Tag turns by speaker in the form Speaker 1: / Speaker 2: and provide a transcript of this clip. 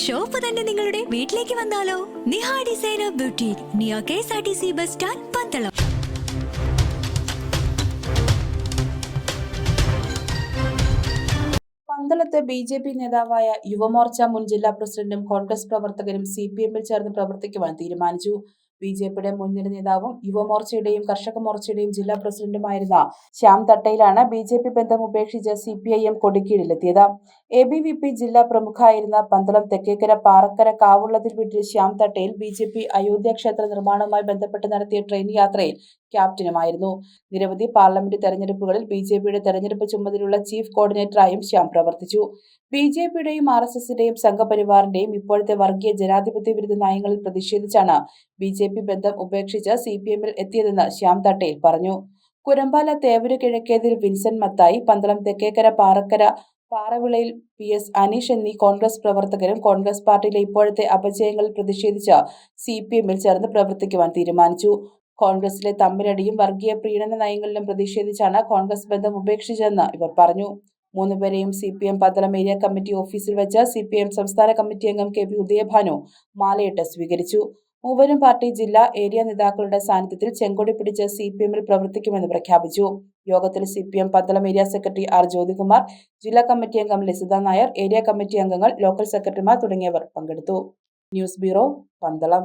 Speaker 1: Shop തന്നെ നിങ്ങളുടെ വീട്ടിലേക്ക് വന്നാലോ? Niha designer beauty near K S R T C bus stand Pandalam.
Speaker 2: പന്തളത്ത് ബി ജെ പി നേതാവായ യുവമോർച്ച മുൻ ജില്ലാ പ്രസിഡന്റും കോൺഗ്രസ് പ്രവർത്തകനും സി പി എമ്മിൽ ചേർന്ന് പ്രവർത്തിക്കുവാൻ തീരുമാനിച്ചു. ബി ജെ പിയുടെ മുൻനിര നേതാവും യുവമോർച്ചയുടെയും കർഷക മോർച്ചയുടെയും ജില്ലാ പ്രസിഡന്റുമായിരുന്ന ശ്യാം തട്ടയിലാണ് ബി ജെ പി ബന്ധം ഉപേക്ഷിച്ച് സി പി ഐ എം കൊടുക്കീഴിലെത്തിയത് എ ബി വി പി ജില്ലാ പ്രമുഖായിരുന്ന പന്തളം തെക്കേക്കര പാറക്കര കാവുള്ളതിൽ വീട്ടിൽ Shyam Thattayil B J P Ayodhya ക്ഷേത്ര നിർമ്മാണവുമായി ബന്ധപ്പെട്ട് നടത്തിയ ട്രെയിൻ യാത്രയിൽ ക്യാപ്റ്റനുമായിരുന്നു. നിരവധി പാർലമെന്റ് തെരഞ്ഞെടുപ്പുകളിൽ ബി ജെ പിയുടെ തെരഞ്ഞെടുപ്പ് ചുമതലയുള്ള ചീഫ് കോർഡിനേറ്ററായും ശ്യാം പ്രവർത്തിച്ചു. ബി ജെ പിയുടെയും ആർ എസ് എസിന്റെയും സംഘപരിവാറിന്റെയും ഇപ്പോഴത്തെ വർഗീയ ജനാധിപത്യ വിരുദ്ധ നയങ്ങളിൽ പ്രതിഷേധിച്ചാണ് ബി ജെ പി ബന്ധം ഉപേക്ഷിച്ച് സി പി എമ്മിൽ എത്തിയതെന്ന് ശ്യാം തട്ടയിൽ പറഞ്ഞു. Kurampala തേവര് Kizhakkethil Vincent Mathai Pandalam Thekkekara Parakkara പാറവിളയിൽ P S Aneesh എന്നീ കോൺഗ്രസ് പ്രവർത്തകരും കോൺഗ്രസ് പാർട്ടിയിലെ ഇപ്പോഴത്തെ അപജയങ്ങളിൽ പ്രതിഷേധിച്ച് സി പി എമ്മിൽ ചേർന്ന് പ്രവർത്തിക്കുവാൻ തീരുമാനിച്ചു. കോൺഗ്രസിലെ തമ്മിലടിയും വർഗീയ പ്രീണന നയങ്ങളിലും പ്രതിഷേധിച്ചാണ് കോൺഗ്രസ് ബന്ധം ഉപേക്ഷിച്ചതെന്ന് ഇവർ പറഞ്ഞു. മൂന്നുപേരെയും C P M Pandalam area committee ഓഫീസിൽ വെച്ച് സി പി എം സംസ്ഥാന കമ്മിറ്റി അംഗം കെ പി ഉദയഭാനു മാലയിട്ട് സ്വീകരിച്ചു. മൂവരും പാർട്ടി ജില്ലാ ഏരിയ നേതാക്കളുടെ സാന്നിധ്യത്തിൽ ചെങ്കൊടി പിടിച്ച് സി പി എമ്മിൽ പ്രവർത്തിക്കുമെന്ന് പ്രഖ്യാപിച്ചു. യോഗത്തിൽ C P M Pandalam area secretary R Jyothikumar ജില്ലാ കമ്മിറ്റി അംഗം ലസിത നായർ ഏരിയ കമ്മിറ്റി അംഗങ്ങൾ ലോക്കൽ സെക്രട്ടറിമാർ തുടങ്ങിയവർ പങ്കെടുത്തു. News bureau Pandalam.